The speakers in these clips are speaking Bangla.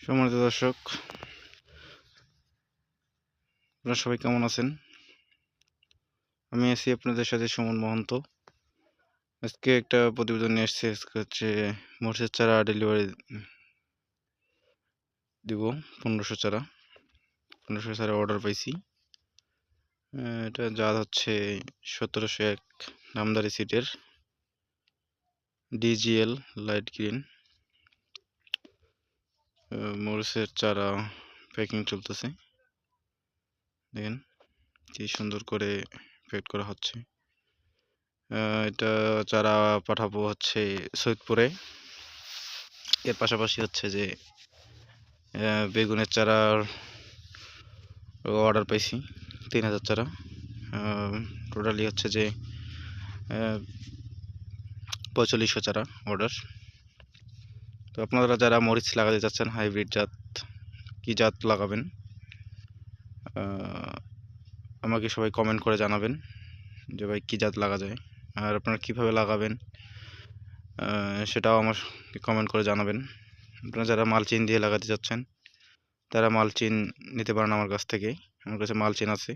সম্মানিত দর্শক, আপনারা সবাই কেমন আছেন? আমি আছি আপনাদের সাথে সুমন মহন্ত। আজকে একটা প্রতিবেদন নিয়ে এসেছি আজকে হচ্ছে মরিচের চারা ডেলিভারি দিব, পনেরোশো চারা। পনেরোশো চারা অর্ডার পাইছি। এটা জাত হচ্ছে সতেরোশো এক, নামদারি সিটের ডিজিএল লাইট গ্রিন মরিচের চারা প্যাকিং চলতেছে। দেখেন কি সুন্দর করে প্যাক করা হচ্ছে। এটা চারা পাঠাবো হচ্ছে সৈয়দপুরে। এর পাশাপাশি হচ্ছে যে বেগুনের চারার অর্ডার পাইছি, তিন হাজার চারা। টোটালি হচ্ছে যে পঁয়তাল্লিশশো চারা অর্ডার তো আপনারা যারা মরিচ লাগাতে চাচ্ছেন, হাইব্রিড জাত, কি জাত লাগাবেন আমাকে সবাই কমেন্ট করে জানাবেন যে ভাই কী জাত লাগা যায়। আর আপনারা কীভাবে লাগাবেন সেটাও আমার কমেন্ট করে জানাবেন। আপনারা যারা মালচিন দিয়ে লাগাতে চাচ্ছেন, তারা মালচিন নিতে পারেন আমার কাছ থেকে। আমার কাছে মালচিন আছে।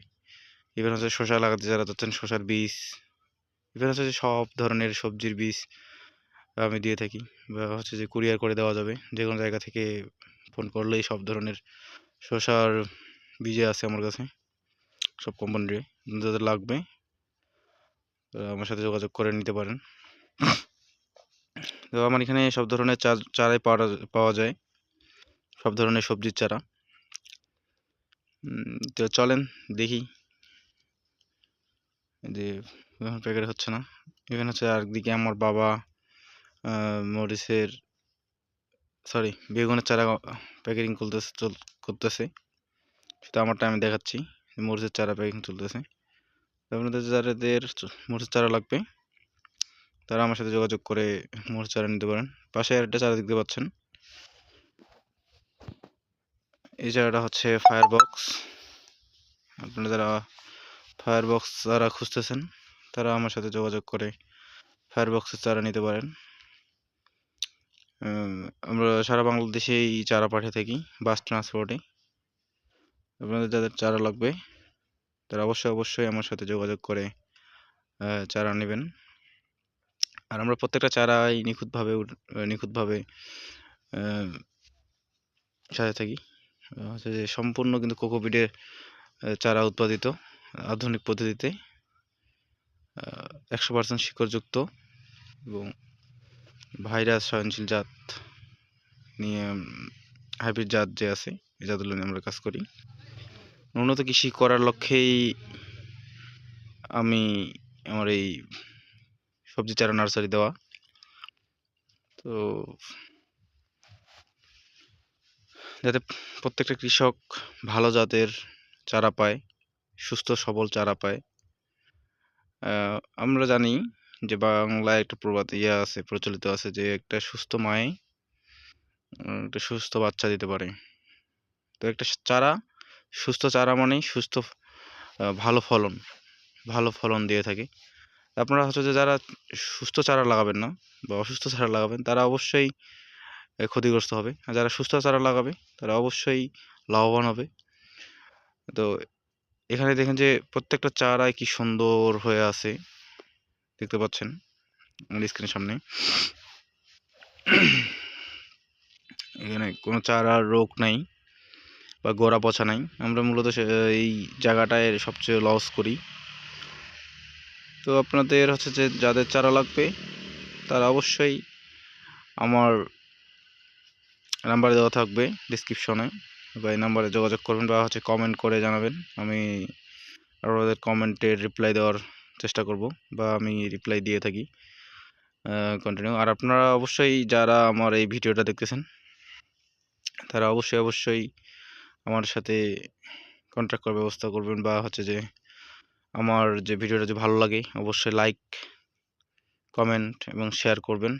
ইভেন হচ্ছে শসা লাগাতে যারা চাচ্ছেন, শসার বীজ ইভেন হচ্ছে সব ধরনের সবজির বীজ আমি দিয়ে থাকি বা হচ্ছে যে কুরিয়ার করে দেওয়া যাবে। যে কোনো জায়গা থেকে ফোন করলেই সব ধরনের শসার বীজে আছে আমার কাছে। সব কোম্পানির যাদের লাগবে আমার সাথে যোগাযোগ করে নিতে পারেন। তো আমার এখানে সব ধরনের চারাই পাওয়া পাওয়া যায়। সব ধরনের সবজির চারা। তো চলেন দেখি। যে প্যাকেট হচ্ছে না। এখানে হচ্ছে আরেকদিকে আমার বাবা মরিচের সরি বেগুনের চারা প্যাকেটিং করতেছে চল- করতেছে। সেটা আমারটা আমি দেখাচ্ছি, মরিচের চারা প্যাকিং চলতেছে আপনাদের যাদের মরিচের চারা লাগবে, তারা আমার সাথে যোগাযোগ করে মরিচ চারা নিতে পারেন। পাশে আরেকটা চারা দেখতে পাচ্ছেন। এই চারাটা হচ্ছে ফায়ার বক্স আপনারা যারা ফায়ার বক্স যারা খুঁজতেছেন, তারা আমার সাথে যোগাযোগ করে ফায়ার বক্সের চারা নিতে পারেন। আমরা সারা বাংলাদেশেই চারা পাঠিয়ে থাকি বাস ট্রান্সপোর্টে আপনাদের যাদের চারা লাগবে তারা অবশ্যই অবশ্যই আমার সাথে যোগাযোগ করে চারা নেবেন। আর আমরা প্রত্যেকটা চারাই নিখুঁতভাবে নিখুঁতভাবে সাথে থাকি। হচ্ছে যে সম্পূর্ণ কিন্তু কোকোপিটের আহ, চারা উৎপাদিত আধুনিক পদ্ধতিতে একশো পার্সেন্ট শিকড়যুক্ত এবং ভাইরাস সহনশীল জাত নিয়ে হাইব্রিড জাত যে আছে, এই জাতগুলো নিয়ে আমরা কাজ করি। উন্নত কৃষি করার লক্ষ্যেই আমি আমার এই সবজি চারা নার্সারি দেওয়া। তো যাতে প্রত্যেকটা কৃষক ভালো জাতের চারা পায়, সুস্থ সবল চারা পায়। আমরা জানি যে বাংলায় একটা প্রবাদ ইয়ে আছে, প্রচলিত আছে যে একটা সুস্থ মায়ে একটা সুস্থ বাচ্চা দিতে পারে। তো একটা চারা, সুস্থ চারা মানেই সুস্থ ভালো ফলন ভালো ফলন দিয়ে থাকে। আপনারা হচ্ছে যে যারা সুস্থ চারা লাগাবেন না বা অসুস্থ চারা লাগাবেন, তারা অবশ্যই ক্ষতিগ্রস্ত হবে। আর যারা সুস্থ চারা লাগাবে, তারা অবশ্যই লাভবান হবে। তো এখানে দেখেন যে প্রত্যেকটা চারাই কি সুন্দর হয়ে আছে। দেখতে পাচ্ছেন আমার স্ক্রিনের সামনে। এখানে কোনো চারার রোগ নাই বা গোড়া পচা নাই। আমরা মূলত এই জায়গাটায় সবচেয়ে লস করি। তো আপনাদের হচ্ছে যে, যাদের চারা লাগবে, তারা অবশ্যই আমার নাম্বার দেওয়া থাকবে ডিসক্রিপশনে বা এই নাম্বারে যোগাযোগ করবেন বা হচ্ছে কমেন্ট করে জানাবেন। আমি আপনাদের কমেন্টের রিপ্লাই দেওয়ার চেষ্টা করব বা আমি রিপ্লাই দিয়ে থাকি। কন্টিনিউ আর আপনারা অবশ্যই যারা আমার এই ভিডিওটা দেখতেছেন, তারা অবশ্যই অবশ্যই আমার সাথে কন্ট্যাক্ট করার ব্যবস্থা করবেন বা হচ্ছে যে আমার যে ভিডিওটা যদি ভালো লাগে, অবশ্যই লাইক কমেন্ট এবং শেয়ার করবেন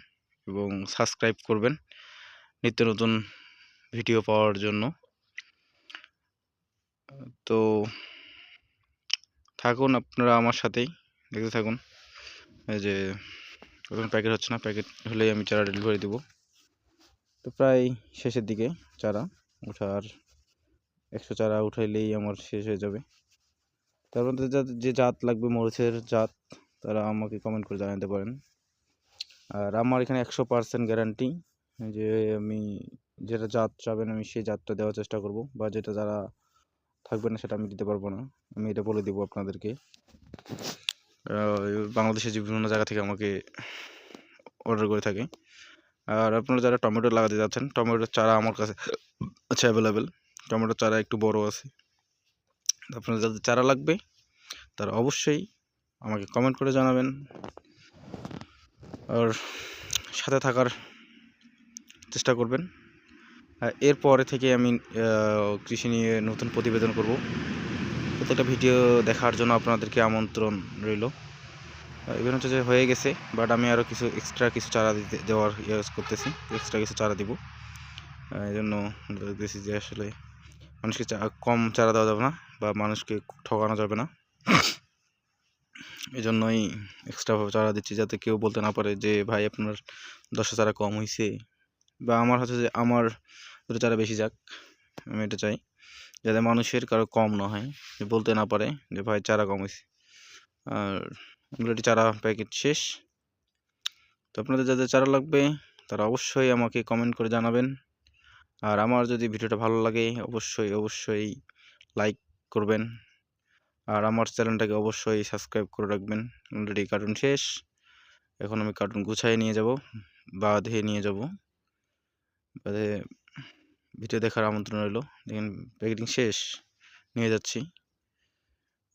এবং সাবস্ক্রাইব করবেন নিত্য নতুন ভিডিও পাওয়ার জন্য। তো থাকুন আপনারা আমার সাথেই। দেখতে থাকুন। এই যে, প্রথম প্যাকেট হচ্ছে না, প্যাকেট হলেই আমি চারা ডেলিভারি দেবো। তো প্রায় শেষের দিকে চারা ওঠার একশো চারা উঠাইলেই আমার শেষ হয়ে যাবে। তার মধ্যে যে জাত লাগবে, মরিচের জাত, তারা আমাকে কমেন্ট করে জানাতে পারেন। আর আমার এখানে একশো পার্সেন্ট গ্যারান্টি যে আমি যেটা জাত চাবেন, আমি সেই জাতটা দেওয়ার চেষ্টা করব। বা যেটা যারা থাকবে না, সেটা আমি দিতে পারব না। আমি এটা বলে দিব আপনাদেরকে। বাংলাদেশের বিভিন্ন জায়গা থেকে আমাকে অর্ডার করে থাকে। আর আপনারা যারা টমেটো লাগাতে যাচ্ছেন, টমেটোর চারা আমার কাছে আছে অ্যাভেলেবেল টমেটোর চারা একটু বড় আছে। তো আপনাদের যাদের চারা লাগবে, তারা অবশ্যই আমাকে কমেন্ট করে জানাবেন। আর সাথে থাকার চেষ্টা করবেন। এরপরে থেকে আমি কৃষি নিয়ে নতুন প্রতিবেদন করব। প্রত্যেকটা ভিডিও দেখার জন্য আপনাদেরকে আমন্ত্রণ রইল। ইভেন হচ্ছে যে হয়ে গেছে বাট আমি আরও কিছু এক্সট্রা কিছু চারা দিতে, দেওয়ার ইউজ করতেছি এক্সট্রা কিছু চারা দিব। এই জন্য দেখতেছি যে আসলে মানুষকে কম চারা দেওয়া যাবে না, বা মানুষকে ঠকানো যাবে না। এই জন্যই এক্সট্রাভাবে চারা দিচ্ছি, যাতে কেউ বলতে না পারে যে, ভাই, আপনার দশটা চারা কম হয়েছে বা আমার হচ্ছে যে, আমার দুটো চারা বেশি যাক, আমি এটা চাই। যাতে মানুষের কারও কম না হয়। যে বলতে না পারে যে, ভাই, চারা কম হয়েছে আর অলরেডি চারা প্যাকেট শেষ। তো আপনাদের যাদের চারা লাগবে, তারা অবশ্যই আমাকে কমেন্ট করে জানাবেন। আর আমার যদি ভিডিওটা ভালো লাগে, অবশ্যই অবশ্যই লাইক করবেন। আর আমার চ্যানেলটাকে অবশ্যই সাবস্ক্রাইব করে রাখবেন। অলরেডি কার্টুন শেষ। এখন আমি কার্টুন গুছাই নিয়ে যাব, বাঁধে নিয়ে যাব। বাঁধে ভিডিও দেখার আমন্ত্রণ রইল। দেখেন প্যাকেটিং শেষ। নিয়ে যাচ্ছি।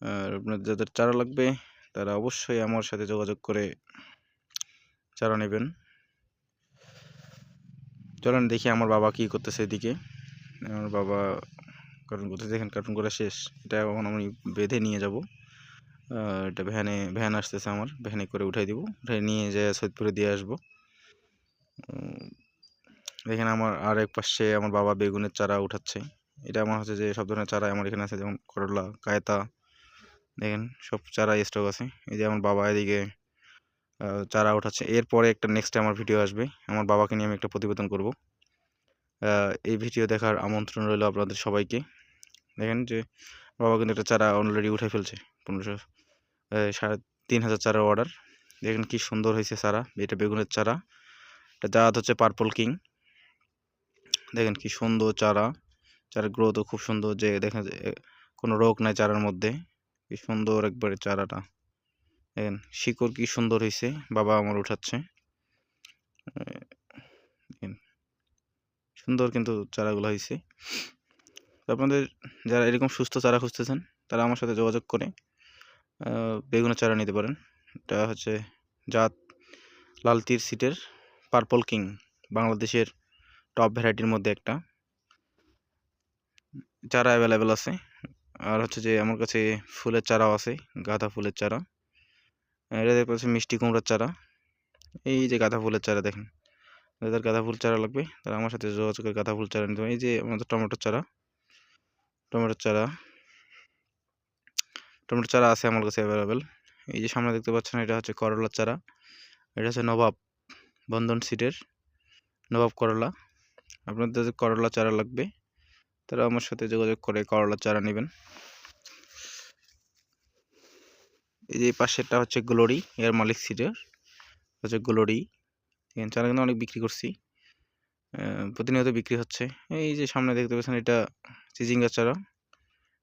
আর আপনার যাদের চারা লাগবে, তারা অবশ্যই আমার সাথে যোগাযোগ করে চারা নেবেন। চলেন দেখি আমার বাবা কি করতেছে এদিকে। আমার বাবা কার্টুন করতে দেখেন কার্টুন করা শেষ। এটা এখন আমি বেঁধে নিয়ে যাব। এটা ভ্যানে, ভ্যান আসতেছে আমার। ভ্যানে করে উঠাই দিব। উঠাই নিয়ে যেয়ে সৈয়দপুরে দিয়ে আসব। দেখেন আমার আর এক পাশে আমার বাবা বেগুনের চারা উঠাচ্ছে। এটা আমার হচ্ছে যে সব ধরনের চারা আমার এখানে আছে, যেমন করলা কায়তা দেখেন সব চারা স্টক আছে। এই যে আমার বাবা এদিকে চারা উঠাচ্ছে। এরপরে একটা নেক্সট আমার ভিডিও আসবে। আমার বাবাকে নিয়ে আমি একটা প্রতিবেদন করব। এই ভিডিও দেখার আমন্ত্রণ রইল আপনাদের সবাইকে। দেখেন যে, বাবা কিন্তু একটা চারা অলরেডি উঠে ফেলছে, পনেরোশো সাড়ে তিন হাজার চারা অর্ডার দেখেন কি সুন্দর হয়েছে চারা, এটা বেগুনের চারা। এটা জাত হচ্ছে পার্পল কিং দেখেন কি সুন্দর চারা। চারার গ্রোথও খুব সুন্দর যে দেখেন কোনো রোগ নাই চারার মধ্যে। কি সুন্দর একবারে চারাটা। দেখেন, শিকড় কি সুন্দর হয়েছে বাবা আমার উঠাচ্ছে। সুন্দর কিন্তু চারাগুলো হয়েছে আপনাদের যারা এরকম সুস্থ চারা খুঁজতেছেন, তারা আমার সাথে যোগাযোগ করে বেগুনের চারা নিতে পারেন। এটা হচ্ছে জাত লালতির সিটের পার্পল কিং বাংলাদেশের টপ ভ্যারাইটির মধ্যে একটা। চারা অ্যাভেলেবেল আছে। আর হচ্ছে যে আমার কাছে ফুলের চারাও আছে, গাঁদা ফুলের চারা। এটা দেখতে পাচ্ছি মিষ্টি কুমড়ার চারা। এই যে গাঁদা ফুলের চারা দেখেন। যাদের গাঁদা ফুল চারা লাগবে, তারা আমার সাথে যোগাযোগ করে গাঁদা ফুল চারা নিতে এই যে আমাদের টমেটোর চারা। টমেটোর চারা। টমেটোর চারা আছে আমার কাছে অ্যাভেলেবেল এই যে সামনে দেখতে পাচ্ছেন, এটা হচ্ছে করলার চারা। এটা হচ্ছে নবাব, বন্ধন সিটের নবাব করলা। আপনাদের করলা চারা লাগবে তারা আমার সাথে যোগাযোগ করে করলা চারা নেবেন। এই যে পাশেরটা হচ্ছে গ্লোরি, এর মালিক সিটের হচ্ছে গ্লোরি। চারা কিন্তু অনেক বিক্রি করছি। প্রতিনিয়ত বিক্রি হচ্ছে। এই যে সামনে দেখতে পাচ্ছেন, এটা চিচিঙ্গার চারা,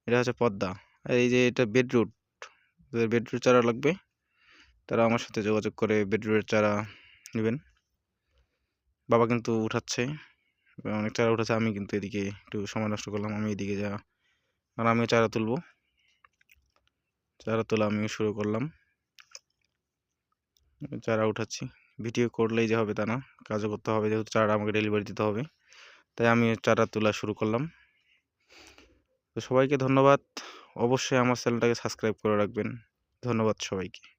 এটা হচ্ছে পদ্মা। আর এই যে এটা বেডরুট বেডরুট চারা লাগবে, তারা আমার সাথে যোগাযোগ করে বেডরুটের চারা নেবেন। বাবা কিন্তু উঠাচ্ছে। অনেক চারা উঠেছে, আমি কিন্তু এদিকে একটু সময় নষ্ট করলাম, আমি এদিকে যা, আর আমিও চারা তুলবো। চারা তোলা আমিও শুরু করলাম। চারা উঠাচ্ছি। ভিডিও করলেই যে হবে তা না, কাজও করতে হবে, যেহেতু চারা আমাকে ডেলিভারি দিতে হবে, তাই আমি চারা তোলা শুরু করলাম। তো সবাইকে ধন্যবাদ। অবশ্যই আমার চ্যানেলটাকে সাবস্ক্রাইব করে রাখবেন। ধন্যবাদ সবাইকে।